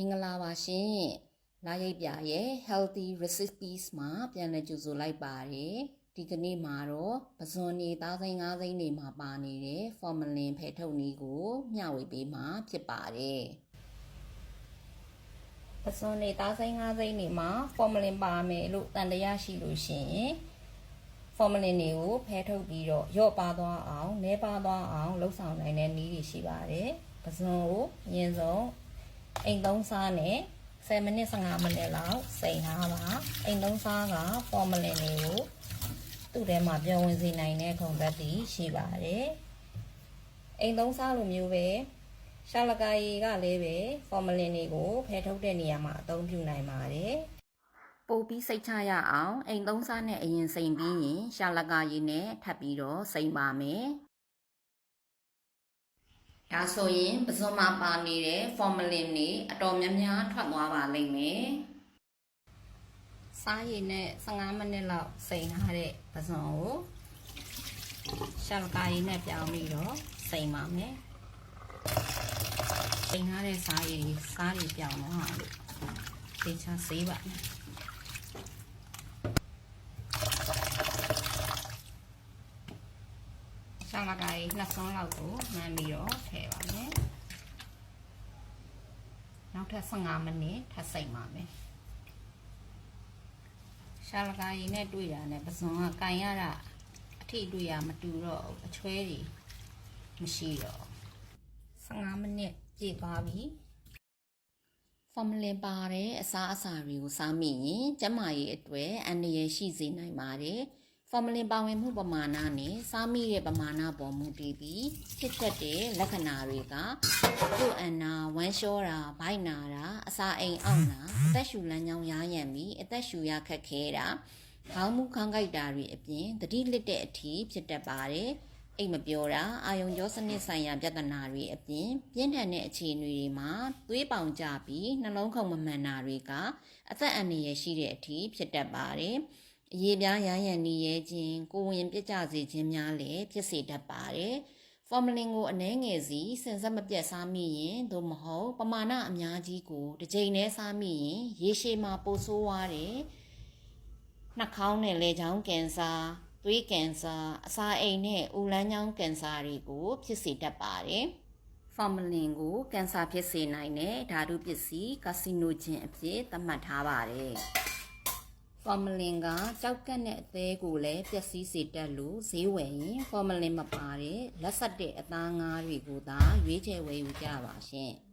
မင်္ဂလာပါရှင်လာရိပ်ပြရဲ့ healthy recipes မှာပြန်လည်ကြိုဆိုလိုက်ပါတယ်ဒီကနေ့မှာတော့ပဇွန်နေသားစိမ်း၅စိမ်းနေမှာပါနေတဲ့ formalin ဖဲထုတ်နည်းကိုမျှဝေပေးမှာဖြစ်ပါတယ်ပဇွန်နေသားစိမ်း၅စိမ်းနေမှာ formalin ပါမယ်လို့တန်တရားရှိလို့ရှိရင် formalin တွေကိုဖဲထုတ်ပြီးတော့ရော့ပါသွားအောင်နဲပါသွားအောင်လှုပ်ဆောင်နိုင်တဲ့နည်းတွေရှိပါတယ်ပဇွန်ကိုအရင်ဆုံး အိမ်သုံးစားနဲ့10မိနစ်15မိနစ်လောက်စိန်ထားပါအိမ်သုံးစားက formalin တွေကိုသူ့ထဲမှာပြောင်းဝင်စေနိုင်တဲ့ခုံသက်တည်ရှိပါတယ်အိမ်သုံးစားလိုမျိုးပဲရှာလကာရီကလည်းပဲ formalin တွေကိုဖဲထုတ်တဲ့နေရာမှာအသုံးပြုနိုင်ပါတယ်ပို့ပြီးစိတ်ချရအောင်အိမ်သုံးစားနဲ့အရင်စိန်ပြီးရင်ရှာလကာရီနဲ့ထပ်ပြီးတော့စိန်ပါမယ် ဒါဆိုရင်ပစုံမှာပါနေတဲ့ formalin တွေအတော်များများထွက်သွားပါလိမ့်မယ်စားရည်နဲ့15မိနစ်လောက်စိန်ထားတဲ့ပစုံကိုရှာလကာရီနဲ့ပြောင်းပြီးတော့စိန်ပါမယ်စိန်ထားတဲ့စားရည်စားရည်ပြောင်းတော့အောင်လို့တေချာဆေးပါမယ် ရှာလကာရီနှစ်စွန်းလောက်ကိုမှန်းပြီးတော့ထည့်ပါမယ်နောက်ထပ်15မိနစ်ထပ်စိတ်ပါမယ်ရှာလကာရီနဲ့တွေ့တာနဲ့ပစုံကကန်ရတာအထိတွေ့ရမတူတော့ဘူးအချွဲတွေမရှိတော့15မိနစ်ပြည့်သွားပြီ formalin ပါတဲ့အစားအစာတွေကိုစားမိရင်ကျန်းမာရေးအတွက်အန္တရာယ်ရှိစေနိုင်ပါတယ် formalin ပါဝင်မှုပမာဏနဲ့စားမိတဲ့ပမာဏပေါ်မူတည်ပြီးဖြစ်တတ်တဲ့လက္ခဏာတွေကပုတ်အန်နာဝမ်းလျှောတာဗိုက်နာတာအစာအိမ်အောင်တာအသက်ရှူလမ်းကြောင်းရားရံပြီးအသက်ရှူရခက်ခဲတာခေါင်းမူခန်းကြိုက်တာတွေအပြင်သတိလစ်တဲ့အထိဖြစ်တတ်ပါတယ်အိတ်မပြောတာအာယုံကြောစနစ်ဆိုင်ရာပြဿနာတွေအပြင်ပြင်းထန်တဲ့အခြေအနေတွေမှာသွေးပေါင်ကျပြီးနှလုံးခုန်မမှန်တာတွေကအသက်အန္တရာယ်ရှိတဲ့အထိဖြစ်တတ်ပါတယ် အရေးပြားရရန်နေရဲခြင်းကိုဝင်ပြကြစေခြင်းများလည်းဖြစ်စေတတ်ပါတယ်ဖော်မလင်ကိုအနှဲငယ်စီစင်စက်မပြတ်စားမိရင်သို့မဟုတ်ပမာဏအများကြီးကိုတစ်ချိန်တည်းစားမိရင်ရေရှည်မှာပိုဆိုးသွားတယ်နှာခေါင်းနဲ့လေချောင်းကင်ဆာသွေးကင်ဆာအစာအိမ်နဲ့ဦးလန်းချောင်းကင်ဆာတွေကိုဖြစ်စေတတ်ပါတယ်။ဖော်မလင်ကိုကင်ဆာဖြစ်စေနိုင်တဲ့ဓာတုပစ္စည်းကာစီနိုဂျင်အဖြစ်သတ်မှတ်ထားပါတယ်။ ဖော်မလင်ကကြောက်ကက်နဲ့အသေးကိုလည်းပျက်စီးစေတတ်လို့ဈေးဝယ်ရင်ဖော်မလင်မပါတဲ့လက်ဆက်တဲ့အသားငါးတွေကိုသာရွေးချယ်ဝယ်ယူကြပါရှင်။